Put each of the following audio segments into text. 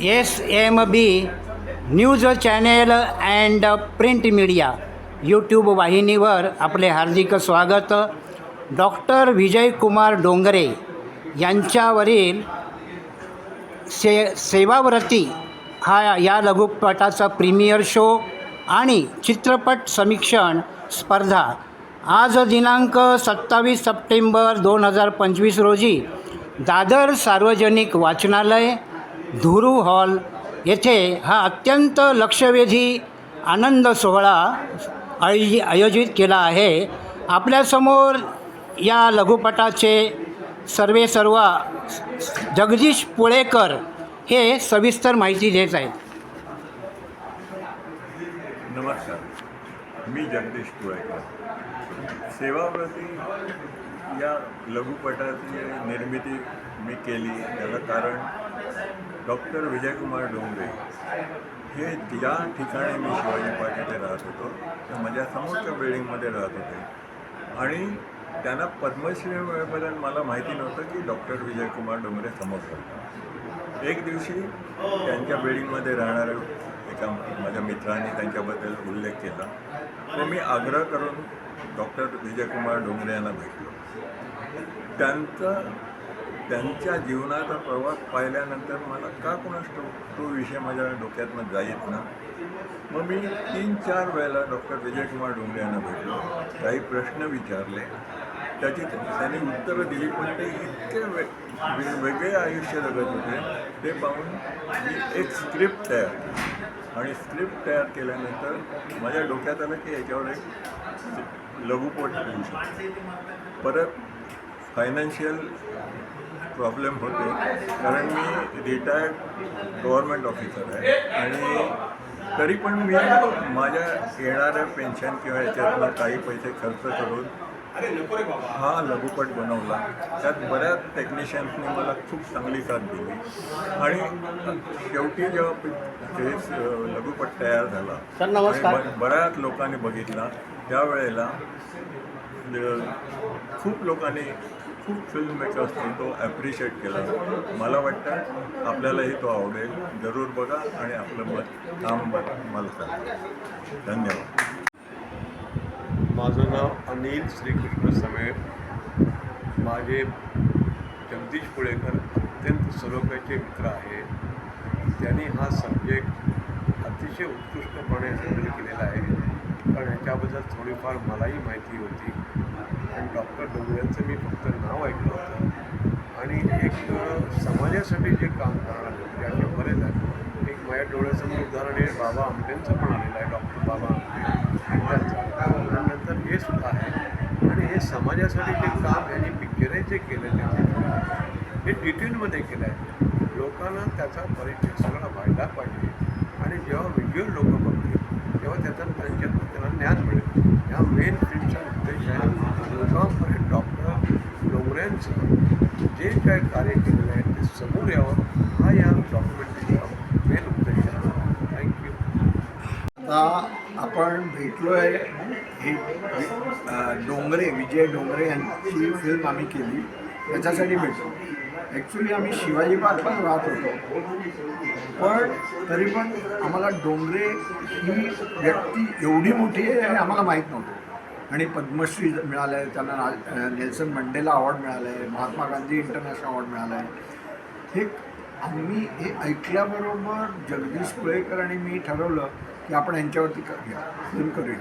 S M B news channel and print media YouTube वाहिनीवर आपले हार्दिक स्वागत. डॉक्टर विजयकुमार डोंगरे यांच्यावरील से सेवाव्रती हा या लघुपटाचा प्रीमियर शो आणि चित्रपट समीक्षण स्पर्धा. आज दिनांक सत्तावीस सप्टेंबर दोन हजार पंचवीस रोजी दादर सार्वजनिक वाचनालय धुरू हॉल. येथे हा अत्यंत लक्षवेधी आनंद सोहळा आयोजि आयोजित केला आहे. आपल्यासमोर या लघुपटाचे सर्वे सर्व जगदीश पुळेकर हे सविस्तर माहिती देत आहेत. नमस्कार. मी जगदीश पुळेकर. सेवाव्रती या लघुपटाची निर्मिती मी केली. त्याचं कारण डॉक्टर विजयकुमार डोंगरे हे ज्या ठिकाणी मी शिवाजी पार्क येथे राहत होतो. त्या माझ्या समोरच्या बिल्डिंगमध्ये राहत होते. आणि त्यांना पद्मश्री मिळेपर्यंत मला माहिती नव्हतं की डॉक्टर विजयकुमार डोंगरे समोर करतात एक दिवशी त्यांच्या बिल्डिंगमध्ये राहणाऱ्या एका माझ्या मित्राने त्यांच्याबद्दल उल्लेख केला. तो मी आग्रह करून डॉक्टर विजयकुमार डोंगरे यांना भेटलो. त्यांचं त्यांच्या जीवनाचा प्रवास पाहिल्यानंतर मला का कोणास तो तो विषय माझ्या डोक्यातनं जाईत ना? मग मी तीन चार वेळेला डॉक्टर विजयकुमार डोंगरे यांना भेटलो. काही प्रश्न विचारले. त्याची त्यांनी उत्तरं दिली पण ते इतके वे वे- वेगळे आयुष्य जगत होते. ते पाहून मी एक स्क्रिप्ट तयार केली. आणि स्क्रिप्ट तयार केल्यानंतर माझ्या डोक्यात आलं की याच्यावर एक लघुपट होऊ शकतो. परत फायनान्शियल प्रॉब्लेम होते. कारण मी रिटायर्ड गव्हर्मेंट ऑफिसर आहे. आणि तरी पण मी माझ्या येणाऱ्या पेन्शन किंवा याच्यातनं काही पैसे खर्च करून हा लघुपट बनवला. त्यात बऱ्याच टेक्निशियन्सनी मला खूप चांगली साथ दिली. आणि शेवटी जेव्हा ते लघुपट तयार झाला बऱ्याच लोकांनी बघितला त्यावेळेला खूप लोकांनी खूप फिल्म मेकर्सनी तो ॲप्रिशिएट केला. मला वाटतं आपल्यालाही तो आवडेल. जरूर बघा आणि आपलं मत काम मला सांगा. धन्यवाद. माझं नाव अनिल श्रीकृष्ण समेळ माझे जगदीश पुळेकर अत्यंत सलोख्याचे मित्र आहे. त्यांनी हा सब्जेक्ट अतिशय उत्कृष्टपणे हँडल केलेला आहे. कारण ह्याच्याबद्दल थोडीफार मलाही माहिती होती. आणि डॉक्टर डोंगऱ्यांचं मी फक्त नाव ऐकलं होतं. आणि एक समाजासाठी जे काम करणारे ते आम्ही बरेच आहे एक माझ्या डोळ्यासमोर उदाहरण आहे बाबा आमटेंचं पण आलेलं आहे डॉक्टर बाबा आमटे नंतर हे सुद्धा आहे. आणि हे समाजासाठी जे काम यांनी पिक्चरे जे केलं त्याचे हे डिटेलमध्ये केलं आहे लोकांना त्याचा परिचय सगळा व्हायला पाहिजे. आणि जेव्हा व्हिज्युअल लोक बघतील तेव्हा त्याचा त्यांच्यातून त्यांना ज्ञान मिळेल या मेन फिल्मचा उद्देश आहे लोकांपर्यंत डॉक्टर डोंगऱ्यांचं जे काय कार्य केलेलं आहे ते समोर यावं हा या डॉक्युमेंटरीचा मेन उद्देश आहे थँक्यू आता आपण भेटलो आहे. हे डोंगरे विजय डोंगरे यांची फिल्म आम्ही केली. त्याच्यासाठी भेटलो. ॲक्च्युली आम्ही शिवाजी पार्क पण राहत होतो. पण तरी पण आम्हाला डोंगरे ही व्यक्ती एवढी मोठी आहे हे आम्हाला माहीत नव्हतं. आणि पद्मश्री मिळालं आहे त्यांना रा- नेल्सन मंडेला अवॉर्ड मिळालं आहे महात्मा गांधी इंटरनॅशनल अवॉर्ड मिळालं आहे हे आम्ही हे ऐकल्याबरोबर जगदीश कुळेकर आणि मी ठरवलं की आपण यांच्यावरती करूया फिल्म करूया.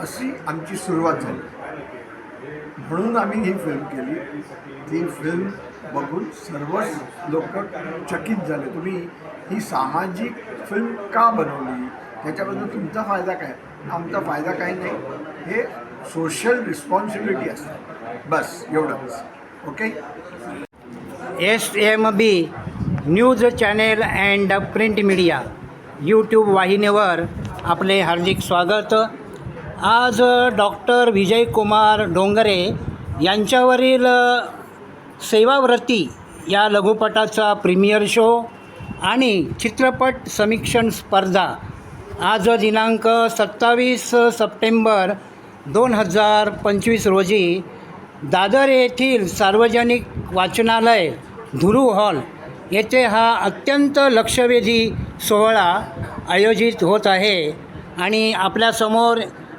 अशी आमची सुरुवात झाली. म्हणून आम्ही ही फिल्म केली. ती फिल्म बघून सर्वच लोक चकित झाले. तुम्ही ही सामाजिक फिल्म का बनवली? त्याच्याबद्दल तुमचा फायदा काय? आमचा फायदा काही नाही. हे सोशल रिस्पॉन्सिबिलिटी असते. बस एवढंच okay S M B news channel and print media YouTube वाहिनीवर आपले हार्दिक स्वागत. आज डॉक्टर विजयकुमार डोंगरे यांच्यावरील सेवाव्रती या लघुपटाचा प्रीमियर शो आणि चित्रपट समीक्षण स्पर्धा आज दिनांक सत्तावीस सप्टेंबर दोन हजार पंचवीस रोजी दादर येथील सार्वजनिक वाचनालय धुरू हॉल येथे हा अत्यंत लक्षवेधी सोहळा आयोजित होत आहे. आणि आपल्यासमोर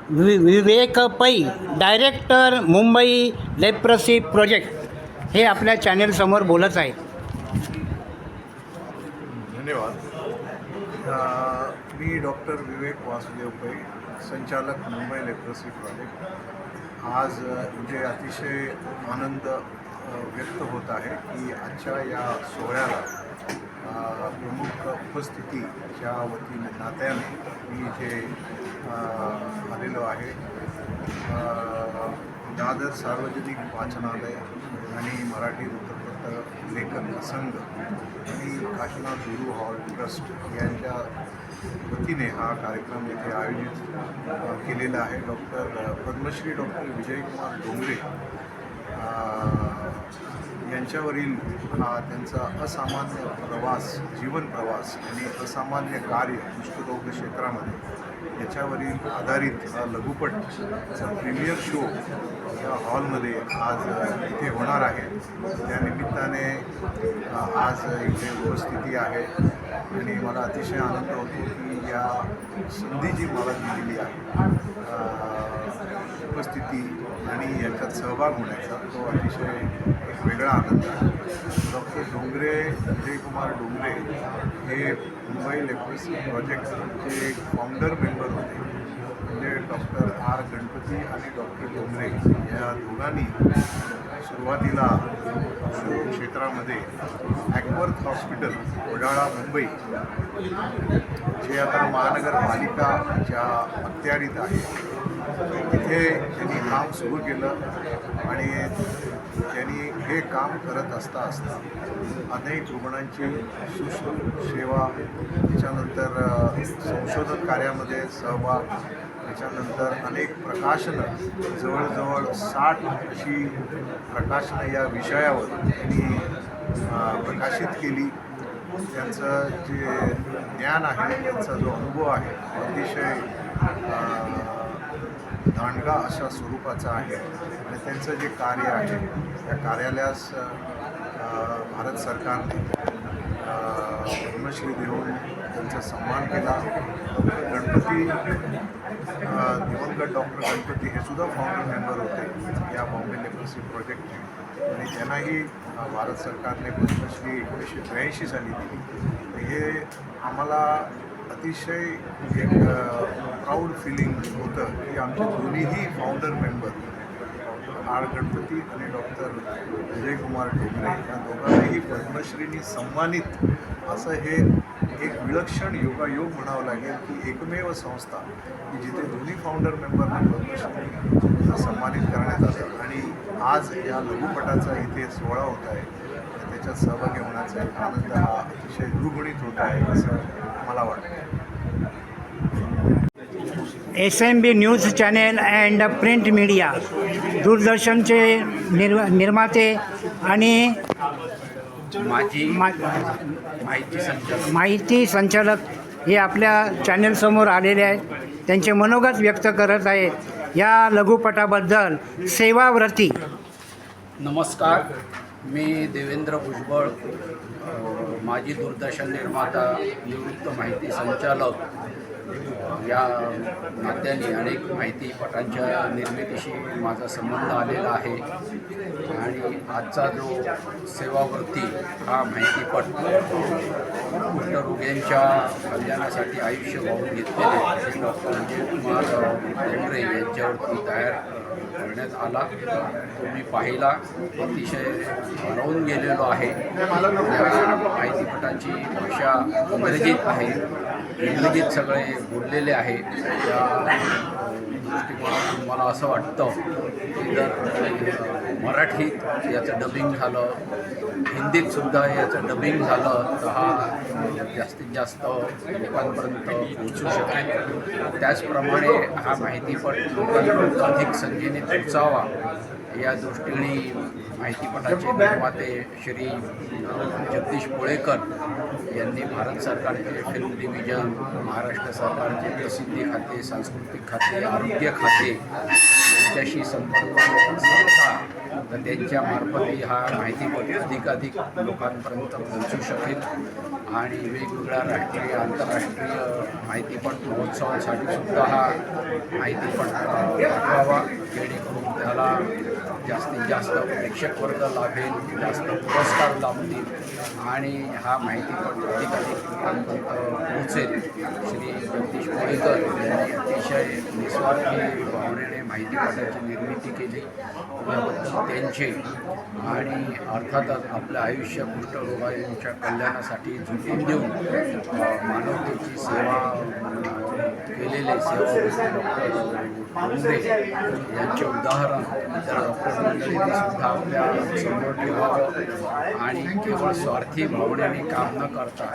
वि विवेक पै डायरेक्टर मुंबई लेप्रसी प्रोजेक्ट हे आपल्या चॅनेलसमोर बोलत आहेत. धन्यवाद. मी डॉक्टर विवेक वासुदेव पै संचालक मुंबई लेप्रसी प्रोजेक्ट. आज अ, म्हणजे अतिशय आनंद व्यक्त होत आहे की आजच्या या सोहळ्याला प्रमुख उपस्थितीच्या वतीने नात्याने मी इथे आलेलो आहे. दादर सार्वजनिक वाचनालय आणि मराठी वृत्तपत्र लेखन संघ आणि काशीनाथ गुरु हॉल ट्रस्ट यांच्या वतीने हा कार्यक्रम येथे आयोजित केलेला आहे. डॉक्टर पद्मश्री डॉक्टर विजयकुमार डोंगरे यांच्यावरील हा त्यांचा असामान्य प्रवास जीवन प्रवास आणि असामान्य कार्य कुष्ठरोग क्षेत्रामध्ये याच्यावरील आधारित हा लघुपटचा प्रीमियर शो या हॉलमध्ये आज इथे होणार आहे. त्यानिमित्ताने आज इथे उपस्थिती आहे. आणि मला अतिशय आनंद होतो की या संधी जी मला दिलेली आहे उपस्थिती आणि याच्यात सहभाग होण्याचा तो अतिशय एक वेगळा आनंद आहे. डॉक्टर डोंगरे विजयकुमार डोंगरे हे मुंबई लेप्रसी प्रोजेक्टचे फाउंडर मेंबर होते. म्हणजे डॉक्टर आर गणपती आणि डॉक्टर डोंगरे या दोघांनी सुरुवातीला क्षेत्रामध्ये ॲक्वर्थ हॉस्पिटल वडाळा मुंबई जे आता महानगरपालिकाच्या अखत्यारीत आहे तिथे त्यांनी काम सुरू केलं आणि त्यांनी हे काम करत असता असता अनेक रुग्णांची सुसेवा त्याच्यानंतर संशोधन कार्यामध्ये सहभाग त्याच्यानंतर अनेक प्रकाशनं जवळजवळ साठ अशी प्रकाशनं या विषयावर त्यांनी प्रकाशित केली. त्यांचं जे ज्ञान आहे त्यांचा जो अनुभव आहे अतिशय दांडगा अशा स्वरूपाचा आहे. आणि त्यांचं जे कार्य आहे त्या कार्यालयास भारत सरकारने अ, पद्मश्री देऊन त्यांचा सन्मान केला. गणपती दिवंगत डॉक्टर गणपती हे सुद्धा फाउंडर मेंबर होते. या बॉम्बे लेप्रसी प्रोजेक्टचे आणि त्यांनाही भारत सरकारने पद्मश्री एकोणीसशे त्र्याऐंशी साली दिली. हे आम्हाला अतिशय एक प्राऊड फिलिंग होतं की आमचे दोन्हीही फाउंडर मेंबर आर गणपती आणि डॉक्टर विजयकुमार डोंगरे या दोघांनाही पद्मश्रीनी सन्मानित असं हे एक विलक्षण योगायोग म्हणावं लागेल की एकमेव संस्था की जिथे दोन्ही फाउंडर मेंबरना पद्मश्री सन्मानित करण्यात आलं. आणि आज या लघुपटाचा इथे सोहळा होत आहे. त्याच्यात सहभागी होण्याचा एक आनंद हा अतिशय द्विगुणित होत आहे असं मला वाटतं. S M B news channel and print media दूरदर्शनचे निर् निर्माते आणि माझी मा माहिती संचालक. माहिती संचालक हे आपल्या चॅनेलसमोर आलेले आहेत. त्यांचे मनोगत व्यक्त करत आहेत. या लघुपटाबद्दल सेवाव्रती. नमस्कार. मी देवेंद्र भुजबळ माजी दूरदर्शन निर्माता निवृत्त माहिती संचालक या नात्याने अनेक माहितीपटांच्या निर्मितीशी माझा संबंध आलेला आहे. आणि आजचा जो सेवावृत्ती हा माहितीपट कुष्ठरोग्यांच्या कल्याणासाठी आयुष्य वाहून घेतलेले डॉक्टर डॉक्टर विजयकुमार डोंगरे यांच्यावरती तयार करण्यात आला. तो मी पाहिला अतिशय हरवून गेलेलो आहे. माहितीपटांची भाषा इंग्रजीत आहे. इंग्रजीत सगळे बोललेले आहे. त्या दृष्टिकोनातून मला असं वाटतं की जर मराठीत याचं डबिंग झालं हिंदीत सुद्धा याचं डबिंग झालं तर हा जास्तीत जास्त लोकांपर्यंत पोहोचू शकेल. त्याचप्रमाणे हा माहितीपट लोकांपर्यंत अधिक संख्येने पोचावा या दृष्टीने माहितीपटाचे निर्माते श्री जगदीश पोळेकर यांनी भारत सरकारचे फिल्म डिव्हिजन महाराष्ट्र सरकारचे प्रसिद्धी खाते सांस्कृतिक खाते आरोग्य खाते यांच्याशी संपर्क साधला. तर त्यांच्या मार्फतही हा माहितीपट अधिकाधिक लोकांपर्यंत पोहोचू शकेल. आणि वेगवेगळ्या राष्ट्रीय आंतरराष्ट्रीय माहितीपट महोत्सवासाठी सुद्धा हा माहितीपट पाठवावा. जेणेकरून त्याला जास्तीत जास्त प्रेक्षक वर्ग लाभेल जास्त पुरस्कार लाभतील. आणि हा माहितीपट अधिक अधिक पोहोचेल. श्री जगदीश कोळेकर यांनी अतिशय निस्वार्थी भावनेने माहितीपटाची निर्मिती केली. त्यांचे आणि अर्थातच आपलं आयुष्य कुष्ठरोगांच्या कल्याणासाठी झुकून देऊन मानवतेची सेवा केलेले म्हणजे यांचे उदाहरण इतर डॉक्टर मंडळींनी सुद्धा आपल्यासमोर ठेवावं आणि केवळ स्वार्थी भावनेने काम न करता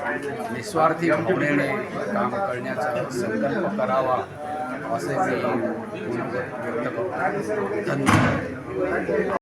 निस्वार्थी भावनेने काम करण्याचा संकल्प करावा असे मी व्यक्त करतो. धन्यवाद.